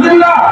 আলহামদুলিল্লাহ।